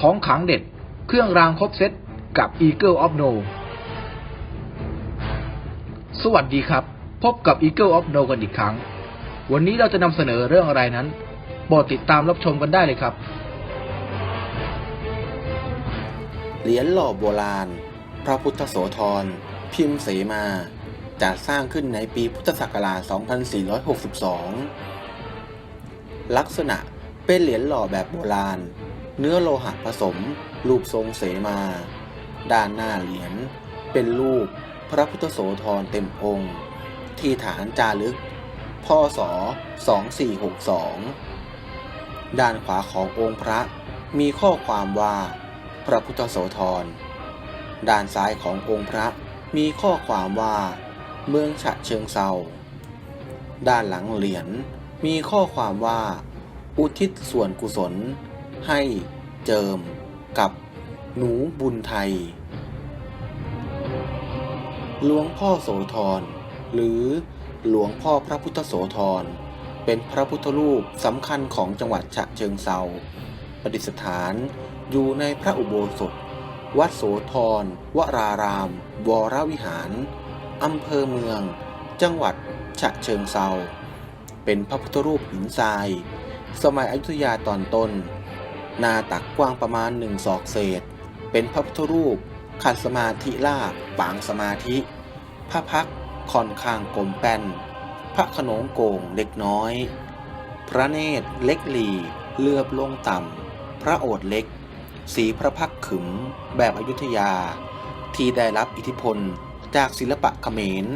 ของขังเด็ด เครื่องรางครบเซตกับ Eagle of No สวัสดีครับ พบกับ Eagle of No กันอีกครั้ง วันนี้เราจะนำเสนอเรื่องอะไรนั้นโปรดติดตามรับชมกันได้เลยครับ เหรียญหล่อโบราณ พระพุทธโสธร พิมพ์เสมาจัดสร้างขึ้นในปีพุทธศักราช 2462 ลักษณะเป็นเหรียญหล่อแบบโบราณ เนื้อโลหะผสม รูปทรงเสมา ด้านหน้าเหรียญเป็นรูปพระพุทธโสธรเต็มองค์ ที่ฐานจารึกพศ2462 ด้านขวาขององค์พระมีข้อความว่า พระพุทธโสธร ด้านซ้ายขององค์พระมีข้อความว่า เมืองฉะเชิงเซา ด้านหลังเหรียญมีข้อความว่า อุทิศส่วนกุศล ให้เจิมกับหนูบุญไทย หลวงพ่อโสธรหรือหลวงพ่อพระพุทธโสธรเป็นพระพุทธรูปสำคัญของจังหวัดฉะเชิงเซาประดิษฐานอยู่ในพระอุโบสถ วัดโสธรวราราม วรวิหารอำเภอเมือง จังหวัดฉะเชิงเซาเป็นพระพุทธรูปหินทราย สมัยอยุธยาตอนต้น หน้าตักกว้างประมาณหนึ่งศอกเศษ เป็นพระพุทธรูปขัดสมาธิลาบปางสมาธิ พระพักค่อนข้างกลมแป้น พระขนงโก่งเล็กน้อย พระเนตรเล็กหลี เลือบลงต่ำ พระโอษฐ์เล็ก สีพระพักขึมแบบอยุธยา ที่ได้รับอิทธิพลจากศิลปะเขมร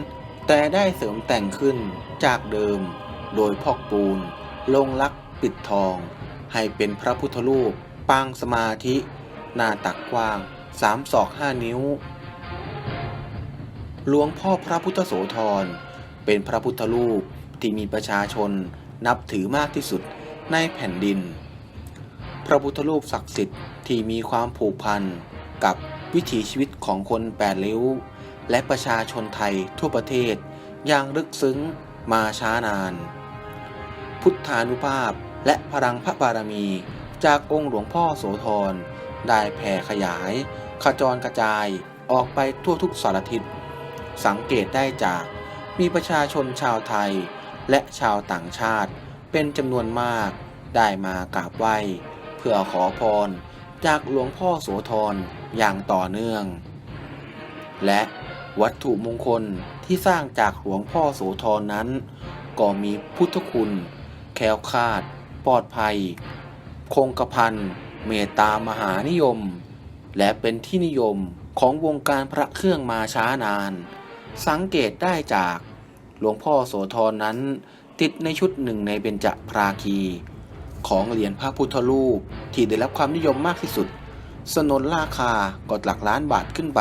แต่ได้เสริมแต่งขึ้นจากเดิม โดยพอกปูน ลงลักปิดทอง ให้เป็นพระพุทธรูปปางสมาธิ หน้าตักกว้างสามศอกห้านิ้ว หลวงพ่อพระพุทธโสธร เป็นพระพุทธรูปที่มีประชาชนนับถือมากที่สุดในแผ่นดิน พระพุทธรูปศักดิ์สิทธิ์ที่มีความผูกพันกับวิถีชีวิตของคนแปดริ้ว และประชาชนไทยทั่วประเทศอย่างลึกซึ้งมาช้านาน พุทธานุภาพ และพลังพระบารมี จากองค์หลวงพ่อโสธรได้แผ่ขยาย ขจรกระจายออกไปทั่วทุกสารทิศ สังเกตได้จากมีประชาชนชาวไทยและชาวต่างชาติเป็นจำนวนมากได้มากราบไหว้ เพื่อขอพรจากหลวงพ่อโสธรอย่างต่อเนื่อง และวัตถุมงคลที่สร้างจากหลวงพ่อโสธรนั้น ก็มีพุทธคุณ แคล้วคลาด ปลอดภัย คงกระพันเมตตามหานิยม และเป็นที่นิยมของวงการพระเครื่องมาช้านาน สังเกตได้จากหลวงพ่อโสธรนั้น ติดในชุดหนึ่งในเบญจพราคี ของเหรียญพระพุทธรูปที่ได้รับความนิยมมากที่สุด สนนราคากดหลักล้านบาทขึ้นไป